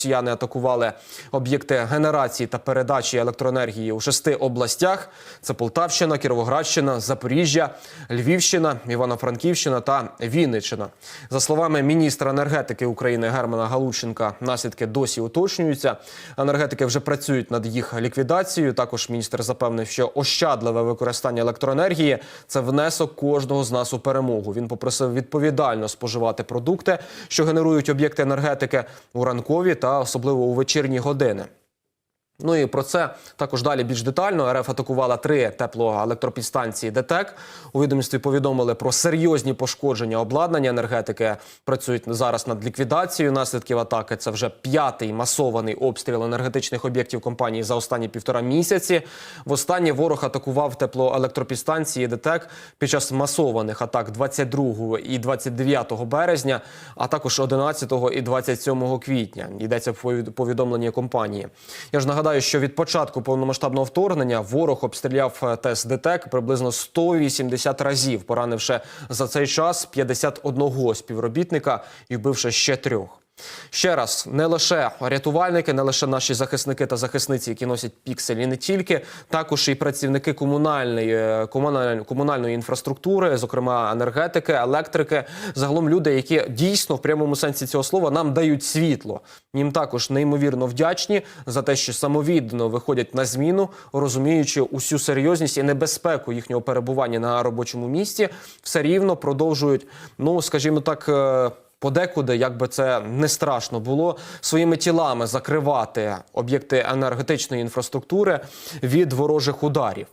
Росіяни атакували об'єкти генерації та передачі електроенергії у шести областях: це Полтавщина, Кіровоградщина, Запоріжжя, Львівщина, Івано-Франківщина та Вінниччина. За словами міністра енергетики України Германа Галущенка, наслідки досі уточнюються. Енергетики вже працюють над їх ліквідацією. Також міністр запевнив, що ощадливе використання електроенергії це внесок кожного з нас у перемогу. Він попросив відповідально споживати продукти, що генерують об'єкти енергетики у ранкові та особливо у вечірні години. Ну і про це також далі більш детально. РФ атакувала три теплоелектропідстанції ДТЕК. У відомстві повідомили про серйозні пошкодження обладнання енергетики. Працюють зараз над ліквідацією наслідків атаки. Це вже п'ятий масований обстріл енергетичних об'єктів компанії за останні півтора місяці. Востаннє ворог атакував теплоелектропідстанції ДТЕК під час масованих атак 22 і 29 березня, а також 11 і 27 квітня. Йдеться в повідомленні компанії. Я ж нагадаю, що від початку повномасштабного вторгнення ворог обстріляв тест ТЕС ДТЕК приблизно 180 разів, поранивши за цей час 51 співробітника і вбивши ще трьох. Ще раз, не лише рятувальники, не лише наші захисники та захисниці, які носять пікселі, не тільки також і працівники комунальної е, комунальної, інфраструктури, зокрема енергетики, електрики, загалом люди, які дійсно в прямому сенсі цього слова нам дають світло. Їм також неймовірно вдячні за те, що самовіддано виходять на зміну, розуміючи усю серйозність і небезпеку їхнього перебування на робочому місці, все рівно продовжують, ну скажімо так. Е, Подекуди, як би це не страшно було, своїми тілами закривати об'єкти енергетичної інфраструктури від ворожих ударів.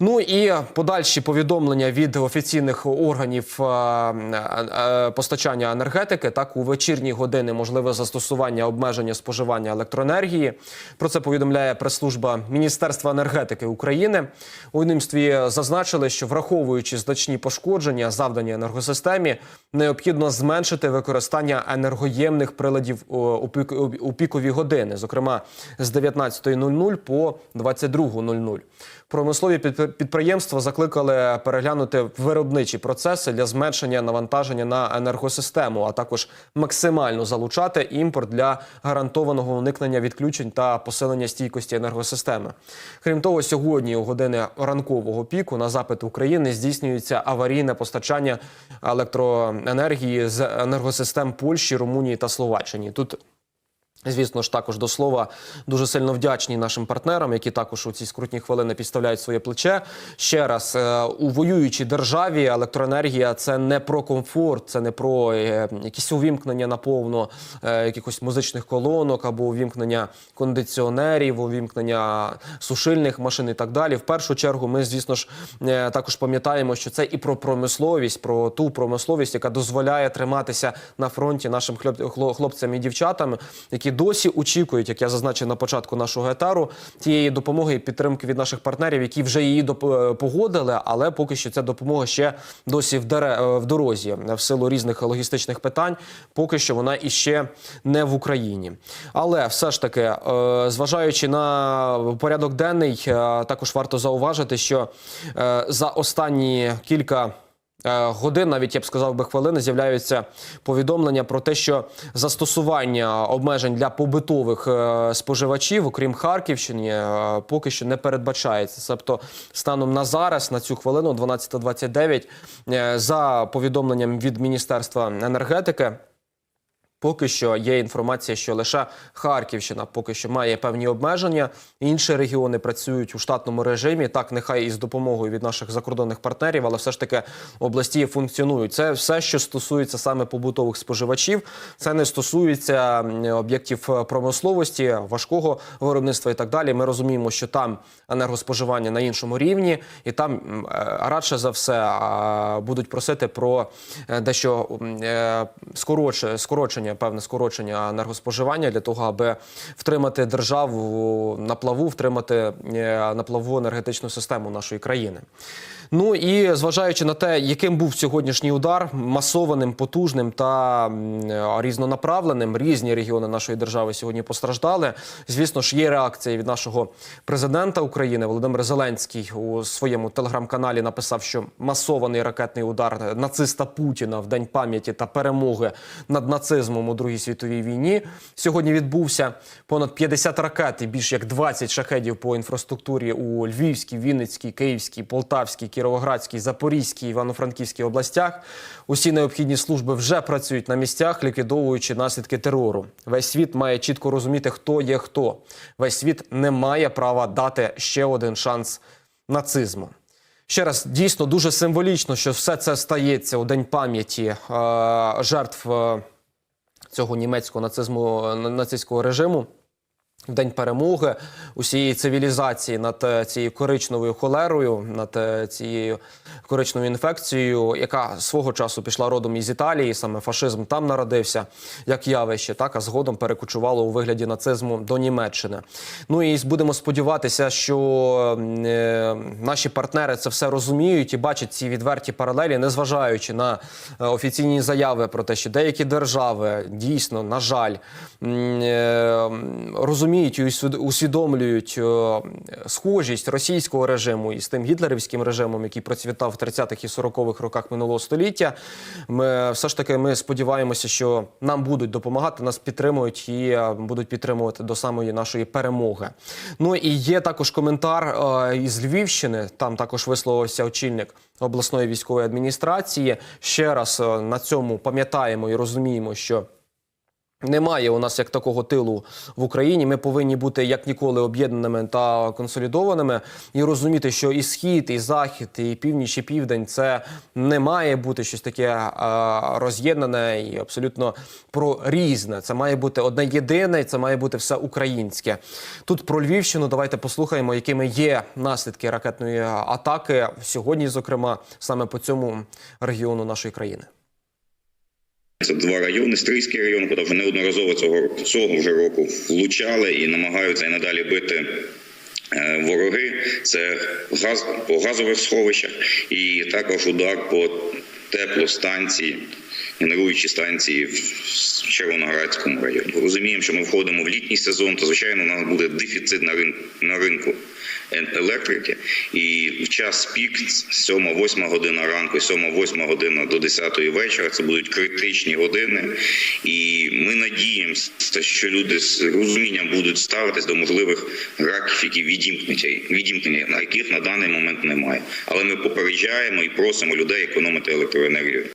Ну і подальші повідомлення від офіційних органів е, е, постачання енергетики. Так, у вечірні години можливе застосування обмеження споживання електроенергії. Про це повідомляє прес-служба Міністерства енергетики України. У відомстві зазначили, що враховуючи значні пошкодження, завдані енергосистемі, необхідно зменшити використання енергоємних приладів у пік- у пікові години, зокрема з 19.00 по 22.00. Промислові підпри- підприємства закликали переглянути виробничі процеси для зменшення навантаження на енергосистему, а також максимально залучати імпорт для гарантованого уникнення відключень та посилення стійкості енергосистеми. Крім того, сьогодні у години ранкового піку на запит України здійснюється аварійне постачання електроенергії з енергосистем Польщі, Румунії та Словаччині. Тут Звісно ж, також до слова дуже сильно вдячні нашим партнерам, які також у ці скрутні хвилини підставляють своє плече. Ще раз е, у воюючій державі електроенергія це не про комфорт, це не про е, якісь увімкнення наповно е, якихось музичних колонок або увімкнення кондиціонерів, увімкнення сушильних машин і так далі. В першу чергу, ми, звісно ж, також пам'ятаємо, що це і про промисловість, про ту промисловість, яка дозволяє триматися на фронті нашим хлоп- хлопцям і дівчатам, які досі очікують, як я зазначив на початку нашого етару, тієї допомоги і підтримки від наших партнерів, які вже її е, погодили, але поки що ця допомога ще досі е, в дорозі в силу різних логістичних питань. Поки що вона іще не в Україні. Але все ж таки, е, зважаючи на порядок денний, також варто зауважити, що за останні кілька. Е, Годин, навіть я б сказав би хвилини, з'являються повідомлення про те, що застосування обмежень для побутових е, споживачів, окрім Харківщини, е, поки що не передбачається. Тобто, станом на зараз, на цю хвилину, 12.29, е, за повідомленням від Міністерства енергетики. Поки що є інформація, що лише Харківщина поки що має певні обмеження. Інші регіони працюють у штатному режимі. Так, нехай і з допомогою від наших закордонних партнерів, але все ж таки області функціонують. Це все, що стосується саме побутових споживачів. Це не стосується об'єктів е, промисловості, важкого виробництва і так далі. Ми розуміємо, що там енергоспоживання на іншому рівні, і там е, радше за все будуть просити про е, дещо скорочення, певне скорочення енергоспоживання для того, аби втримати державу на плаву, втримати е, на плаву енергетичну систему нашої країни. Ну і зважаючи на те, яким був сьогоднішній удар, масованим, потужним та е, різнонаправленим, різні регіони нашої держави сьогодні постраждали. Звісно ж, є реакція від нашого президента України Володимир Зеленський у своєму телеграм-каналі написав, що масований ракетний удар нациста Путіна в день пам'яті та перемоги над нацизмом у Другій світовій війні. Сьогодні відбувся понад 50 ракет і більш як 20 шахедів по інфраструктурі у Львівській, Вінницькій, Київській, Полтавській, Кіровоградській, Запорізькій, Івано-Франківській областях. Усі необхідні служби вже працюють на місцях, ліквідовуючи наслідки терору. Весь світ має чітко розуміти, хто є хто. Весь світ не має права дати ще один шанс нацизму. Ще раз дійсно дуже символічно, що все це стається у день пам'яті е, жертв е, цього німецького нацизму на- нацистського режиму. В день перемоги усієї цивілізації над е, цією коричневою холерою, над е, цією коричневою інфекцією, яка свого часу пішла родом із Італії, саме фашизм там народився як явище, так а згодом перекочувало у вигляді нацизму до Німеччини. Ну і будемо сподіватися, що е, наші партнери це все розуміють і бачать ці відверті паралелі, незважаючи на офіційні заяви про те, що деякі держави дійсно, на жаль, е, розуміють і усвідомлюють е, схожість російського режиму із тим гітлерівським режимом, який процвітав в 30-х і 40-х роках минулого століття. Ми все ж таки ми сподіваємося, що нам будуть допомагати, нас підтримують і е, будуть підтримувати до самої нашої перемоги. Ну і є також коментар е, із Львівщини. Там також висловився очільник обласної військової адміністрації. Ще раз на цьому пам'ятаємо і розуміємо, що. Немає у нас як такого тилу в Україні. Ми повинні бути як ніколи об'єднаними та консолідованими і розуміти, що і схід, і захід, і північ, і південь це не має бути щось таке роз'єднане і абсолютно прорізне. Це має бути одне єдине, це має бути все українське. Тут про Львівщину давайте послухаємо, якими є наслідки ракетної атаки сьогодні, зокрема, саме по цьому регіону нашої країни. Це два райони. Стрийський район, куди вже неодноразово цього цього вже року влучали і намагаються і надалі бити. е, Вороги це газ по газових сховищах, і також удар по теплостанції, генеруючі станції в Червоноградському районі. Розуміємо, що ми входимо в літній сезон, то звичайно у нас буде дефіцит на ринку електрики. І в час пік 7-8 година ранку, 7-8 година до 10 вечора. Це будуть критичні години. І ми надіємося, що люди з розумінням будуть ставитись до можливих графіків відімкнення, відімкнення, на яких на даний момент немає. Але ми попереджаємо і просимо людей економити електроенергію.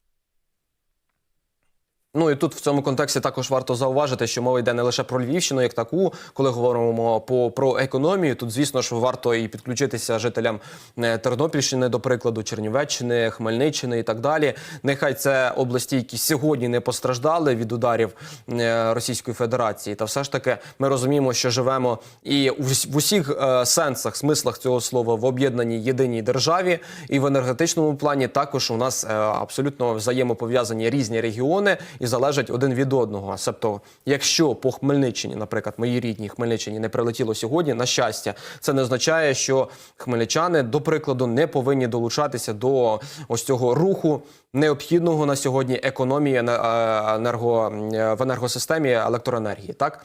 Ну і тут в цьому контексті також варто зауважити, що мова йде не лише про Львівщину як таку, коли говоримо по про економію. Тут, звісно ж, варто і підключитися жителям е, Тернопільщини, до прикладу, Чернівеччини, Хмельниччини і так далі. Нехай це області, які сьогодні не постраждали від ударів е, Російської Федерації. Та все ж таки ми розуміємо, що живемо і в ус- в усіх е, сенсах, смислах цього слова в об'єднаній єдиній державі, і в енергетичному плані також у нас абсолютно взаємопов'язані різні регіони і залежать один від одного. Себто, якщо по Хмельниччині, наприклад, моїй рідній Хмельниччині не прилетіло сьогодні, на щастя, це не означає, що хмельничани, до прикладу, не повинні долучатися до ось цього руху необхідного на сьогодні економії е, енерго, е, в енергосистемі електроенергії. Так